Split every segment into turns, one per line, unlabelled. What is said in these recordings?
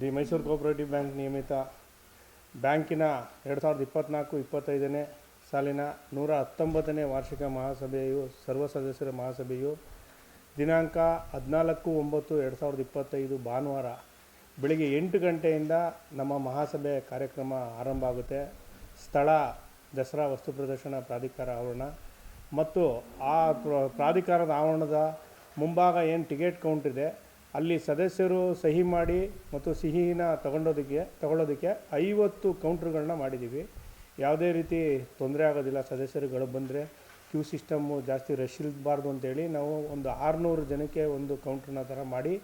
The Mysuru cooperative bank ನಿಯಮಿತ ಬ್ಯಾಂಕಿನ ಎರಡು ಸಾವಿರದ ಇಪ್ಪತ್ತ್ನಾಲ್ಕು ಇಪ್ಪತ್ತೈದನೇ ಸಾಲಿನ ನೂರ ಹತ್ತೊಂಬತ್ತನೇ ವಾರ್ಷಿಕ ಮಹಾಸಭೆಯು, ಸರ್ವ ಸದಸ್ಯರ ಮಹಾಸಭೆಯು ದಿನಾಂಕ ಹದಿನಾಲ್ಕು ಒಂಬತ್ತು ಎರಡು ಸಾವಿರದ ಇಪ್ಪತ್ತೈದು ಭಾನುವಾರ ಬೆಳಿಗ್ಗೆ ಎಂಟು ಗಂಟೆಯಿಂದ ನಮ್ಮ ಮಹಾಸಭೆ ಕಾರ್ಯಕ್ರಮ ಆರಂಭ ಆಗುತ್ತೆ. ಸ್ಥಳ, ದಸರಾ ವಸ್ತು ಪ್ರದರ್ಶನ, ಪ್ರಾಧಿಕಾರ ಆವರಣ ಮತ್ತು ಆ ಪ್ರ- ಪ್ರಾಧಿಕಾರದ ಆವರಣದ ಮುಂಭಾಗ ಏನು ಟಿಕೆಟ್ ಕೌಂಟ್ ಇದೆ ಅಲ್ಲಿ ಸದಸ್ಯರು ಸಹಿ ಮಾಡಿ ಮತ್ತು ಸಿಹಿನ ತಗೊಂಡೋದಕ್ಕೆ, ತಗೊಳ್ಳೋದಕ್ಕೆ ಐವತ್ತು ಕೌಂಟ್ರ್ಗಳನ್ನ ಮಾಡಿದ್ದೀವಿ. ಯಾವುದೇ ರೀತಿ ತೊಂದರೆ ಆಗೋದಿಲ್ಲ. ಸದಸ್ಯರುಗಳು ಬಂದರೆ ಕ್ಯೂ ಸಿಸ್ಟಮ್ಮು ಜಾಸ್ತಿ ರಶ್ ಇರಬಾರ್ದು ಅಂತೇಳಿ ನಾವು ಒಂದು ಆರುನೂರು ಜನಕ್ಕೆ ಒಂದು ಕೌಂಟ್ರನ್ನ ಥರ ಮಾಡಿ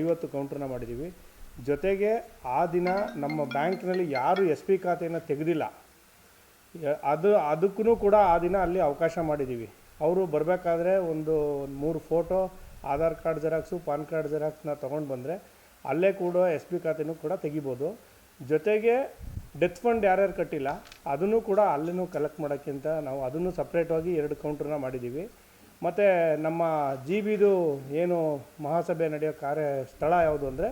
ಐವತ್ತು ಕೌಂಟ್ರನ್ನ ಮಾಡಿದ್ದೀವಿ. ಜೊತೆಗೆ ಆ ದಿನ ನಮ್ಮ ಬ್ಯಾಂಕ್ನಲ್ಲಿ ಯಾರು ಎಸ್ ಪಿ ಖಾತೆಯನ್ನು ತೆಗೆದಿಲ್ಲ. ಅದು ಅದಕ್ಕೂ ಕೂಡ ಆ ದಿನ ಅಲ್ಲಿ ಅವಕಾಶ ಮಾಡಿದ್ದೀವಿ. ಅವರು ಬರಬೇಕಾದ್ರೆ ಒಂದು ಒಂದು ಮೂರು photo Aadhaar card xerox, PAN card ಜೆರಾಕ್ಸ್ನ ತೊಗೊಂಡು ಬಂದರೆ ಅಲ್ಲೇ ಕೂಡ ಎಸ್ ಬಿ ಖಾತೆನೂ ಕೂಡ ತೆಗಿಬೋದು. ಜೊತೆಗೆ ಡೆತ್ ಫಂಡ್ ಯಾರ್ಯಾರು ಕಟ್ಟಿಲ್ಲ, ಅದನ್ನು ಕೂಡ ಅಲ್ಲೇ ಕಲೆಕ್ಟ್ ಮಾಡೋಕ್ಕಿಂತ ನಾವು ಅದನ್ನು ಸಪ್ರೇಟಾಗಿ ಎರಡು ಕೌಂಟ್ರನ್ನ ಮಾಡಿದ್ದೀವಿ. ಮತ್ತು ನಮ್ಮ ಜಿ ಬಿದು ಏನು ಮಹಾಸಭೆ ನಡೆಯೋ ಕಾರ್ಯ ಸ್ಥಳ ಯಾವುದು ಅಂದರೆ,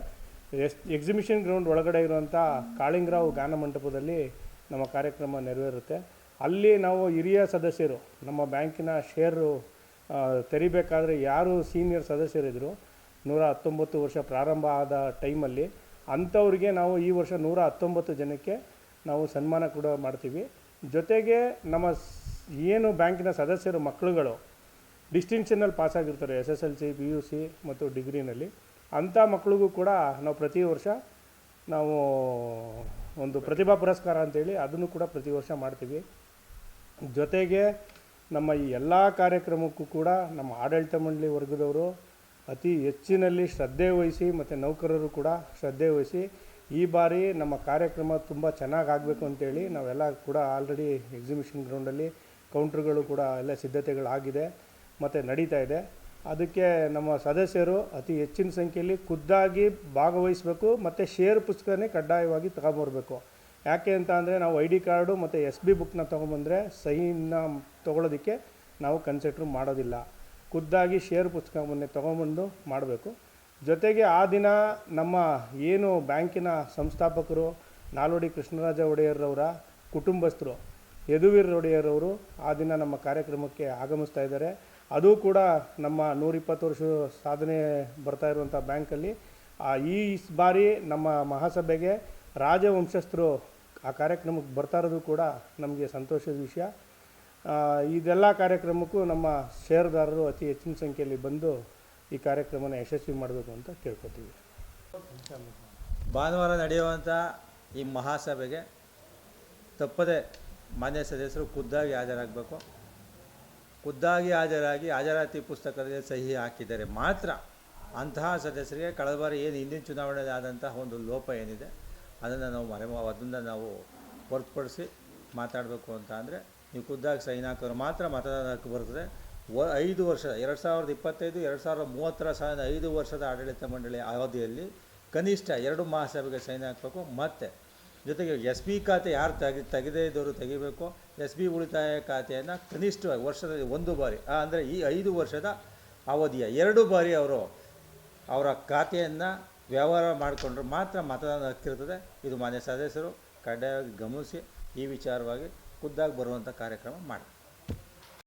ಎಸ್ ಎಕ್ಸಿಬಿಷನ್ ಗ್ರೌಂಡ್ ಒಳಗಡೆ ಇರುವಂಥ ಕಾಳಿಂಗರಾವ್ ಗಾನ ಮಂಟಪದಲ್ಲಿ ನಮ್ಮ ಕಾರ್ಯಕ್ರಮ ನೆರವೇರುತ್ತೆ. ಅಲ್ಲಿ ನಾವು ಹಿರಿಯ ಸದಸ್ಯರು, ನಮ್ಮ ಬ್ಯಾಂಕಿನ ಶೇರು ತೆರಿಬೇಕಾದ್ರೆ ಯಾರು ಸೀನಿಯರ್ ಸದಸ್ಯರಿದ್ದರು ನೂರ ಹತ್ತೊಂಬತ್ತು ವರ್ಷ ಪ್ರಾರಂಭ ಆದ ಟೈಮಲ್ಲಿ ಅಂಥವ್ರಿಗೆ ನಾವು ಈ ವರ್ಷ ನೂರ ಹತ್ತೊಂಬತ್ತು ಜನಕ್ಕೆ ನಾವು ಸನ್ಮಾನ ಕೂಡ ಮಾಡ್ತೀವಿ. ಜೊತೆಗೆ ನಮ್ಮ ಏನು ಬ್ಯಾಂಕಿನ ಸದಸ್ಯರು ಮಕ್ಕಳುಗಳು ಡಿಸ್ಟಿಂಕ್ಷನಲ್ಲಿ ಪಾಸ್ ಆಗಿರ್ತಾರೆ S S L C P U C ಮತ್ತು ಡಿಗ್ರಿನಲ್ಲಿ ಅಂಥ ಮಕ್ಕಳಿಗೂ ಕೂಡ ನಾವು ಪ್ರತಿ ವರ್ಷ ನಾವು ಒಂದು ಪ್ರತಿಭಾ ಪುರಸ್ಕಾರ ಅಂತೇಳಿ ಅದನ್ನು ಕೂಡ ಪ್ರತಿ ವರ್ಷ ಮಾಡ್ತೀವಿ. ಜೊತೆಗೆ ನಮ್ಮ ಈ ಎಲ್ಲ ಕಾರ್ಯಕ್ರಮಕ್ಕೂ ಕೂಡ ನಮ್ಮ ಆಡಳಿತ ಮಂಡಳಿ ವರ್ಗದವರು ಅತಿ ಹೆಚ್ಚಿನಲ್ಲಿ ಶ್ರದ್ಧೆ ವಹಿಸಿ ಮತ್ತು ನೌಕರರು ಕೂಡ ಶ್ರದ್ಧೆ ವಹಿಸಿ ಈ ಬಾರಿ ನಮ್ಮ ಕಾರ್ಯಕ್ರಮ ತುಂಬ ಚೆನ್ನಾಗಿ ಆಗಬೇಕು ಅಂತೇಳಿ ನಾವೆಲ್ಲ ಕೂಡ ಆಲ್ರೆಡಿ ಎಕ್ಸಿಬಿಷನ್ ಗ್ರೌಂಡಲ್ಲಿ ಕೌಂಟ್ರ್ಗಳು ಕೂಡ ಎಲ್ಲ ಸಿದ್ಧತೆಗಳಾಗಿದೆ ಮತ್ತು ನಡೀತಾ ಇದೆ. ಅದಕ್ಕೆ ನಮ್ಮ ಸದಸ್ಯರು ಅತಿ ಹೆಚ್ಚಿನ ಸಂಖ್ಯೆಯಲ್ಲಿ ಖುದ್ದಾಗಿ ಭಾಗವಹಿಸಬೇಕು ಮತ್ತು ಶೇರ್ ಪುಸ್ತಕನೇ ಕಡ್ಡಾಯವಾಗಿ ತಗೊಂಬರ್ಬೇಕು ಯಾಕೆ ಅಂತ ಅಂದರೆ ನಾವು ಐ ಡಿ ಕಾರ್ಡು ಮತ್ತು ಎಸ್ ಬಿ ಬುಕ್ನ ತೊಗೊಂಬಂದರೆ ಸಹಿನ ತೊಗೊಳೋದಕ್ಕೆ ನಾವು ಕನ್ಸಿಡ್ರ್ ಮಾಡೋದಿಲ್ಲ. ಖುದ್ದಾಗಿ ಶೇರ್ ಪುಸ್ತಕ ಮೊನ್ನೆ ತೊಗೊಂಬಂದು ಮಾಡಬೇಕು. ಜೊತೆಗೆ ಆ ದಿನ ನಮ್ಮ ಏನು ಬ್ಯಾಂಕಿನ ಸಂಸ್ಥಾಪಕರು ನಾಲ್ವಡಿ ಕೃಷ್ಣರಾಜ ಒಡೆಯರ್ರವರ ಕುಟುಂಬಸ್ಥರು, ಯದುವೀರ್ ಒಡೆಯರವರು ಆ ದಿನ ನಮ್ಮ ಕಾರ್ಯಕ್ರಮಕ್ಕೆ ಆಗಮಿಸ್ತಾ ಇದ್ದಾರೆ. ಅದು ಕೂಡ ನಮ್ಮ ನೂರಿಪ್ಪತ್ತು ವರ್ಷ ಸಾಧನೆ ಬರ್ತಾ ಇರುವಂಥ ಬ್ಯಾಂಕಲ್ಲಿ. ಈ ಬಾರಿ ನಮ್ಮ ಮಹಾಸಭೆಗೆ ರಾಜವಂಶಸ್ಥರು ಆ ಕಾರ್ಯಕ್ರಮಕ್ಕೆ ಬರ್ತಾ ಇರೋದು ಕೂಡ ನಮಗೆ ಸಂತೋಷದ ವಿಷಯ. ಇದೆಲ್ಲ ಕಾರ್ಯಕ್ರಮಕ್ಕೂ ನಮ್ಮ ಷೇರುದಾರರು ಅತಿ ಹೆಚ್ಚಿನ ಸಂಖ್ಯೆಯಲ್ಲಿ ಬಂದು ಈ ಕಾರ್ಯಕ್ರಮನ ಯಶಸ್ವಿ ಮಾಡಬೇಕು ಅಂತ ಕೇಳ್ಕೊತೀವಿ.
ಭಾನುವಾರ ನಡೆಯುವಂಥ ಈ ಮಹಾಸಭೆಗೆ ತಪ್ಪದೆ ಮಾನ್ಯ ಸದಸ್ಯರು ಖುದ್ದಾಗಿ ಹಾಜರಾಗಬೇಕು. ಖುದ್ದಾಗಿ ಹಾಜರಾಗಿ ಹಾಜರಾತಿ ಪುಸ್ತಕದಲ್ಲಿ ಸಹಿ ಹಾಕಿದರೆ ಮಾತ್ರ ಅಂತಹ ಸದಸ್ಯರಿಗೆ ಕಳೆದ ಬಾರಿ ಏನು ಹಿಂದಿನ ಚುನಾವಣೆಯಲ್ಲಿ ಆದಂತಹ ಒಂದು ಲೋಪ ಏನಿದೆ ಅದನ್ನು ನಾವು ಮರೆ ಅದನ್ನು ನಾವು ಹೊರತುಪಡಿಸಿ ಮಾತಾಡಬೇಕು ಅಂತ ಅಂದರೆ ನೀವು ಖುದ್ದಾಗಿ ಸೈನ್ ಹಾಕಿದ್ರೆ ಮಾತ್ರ ಮತದಾನ ಹಕ್ಕು ಬರ್ತದೆ. ವ ಐದು ವರ್ಷ, ಎರಡು ಸಾವಿರದ ಇಪ್ಪತ್ತೈದು, ಎರಡು ಸಾವಿರದ ಮೂವತ್ತರ ಸಾವಿರದ ಐದು ವರ್ಷದ ಆಡಳಿತ ಮಂಡಳಿ ಅವಧಿಯಲ್ಲಿ ಕನಿಷ್ಠ ಎರಡು ಮಹಾಸಭೆಗೆ ಸೈನ್ ಹಾಕಬೇಕು. ಮತ್ತು ಜೊತೆಗೆ ಎಸ್ ಬಿ ಖಾತೆ ಯಾರು ತೆಗಿ, ತೆಗೆದೇ ಇದ್ದವರು ತೆಗಿಬೇಕು. ಎಸ್ ಬಿ ಉಳಿತಾಯ ಖಾತೆಯನ್ನು ಕನಿಷ್ಠ ವರ್ಷದಲ್ಲಿ ಒಂದು ಬಾರಿ ಅಂದರೆ ಈ ಐದು ವರ್ಷದ ಅವಧಿಯ ಎರಡು ಬಾರಿ ಅವರು ಅವರ ಖಾತೆಯನ್ನು ವ್ಯವಹಾರ ಮಾಡಿಕೊಂಡ್ರೆ ಮಾತ್ರ ಮತದಾನ ಹಕ್ಕಿರ್ತದೆ ಇದು ಮಾನ್ಯ ಸದಸ್ಯರು ಕಡ್ಡಾಯವಾಗಿ ಗಮನಿಸಿ ಈ ವಿಚಾರವಾಗಿ ಖುದ್ದಾಗಿ ಬರುವಂಥ ಕಾರ್ಯಕ್ರಮ ಮಾಡಿ.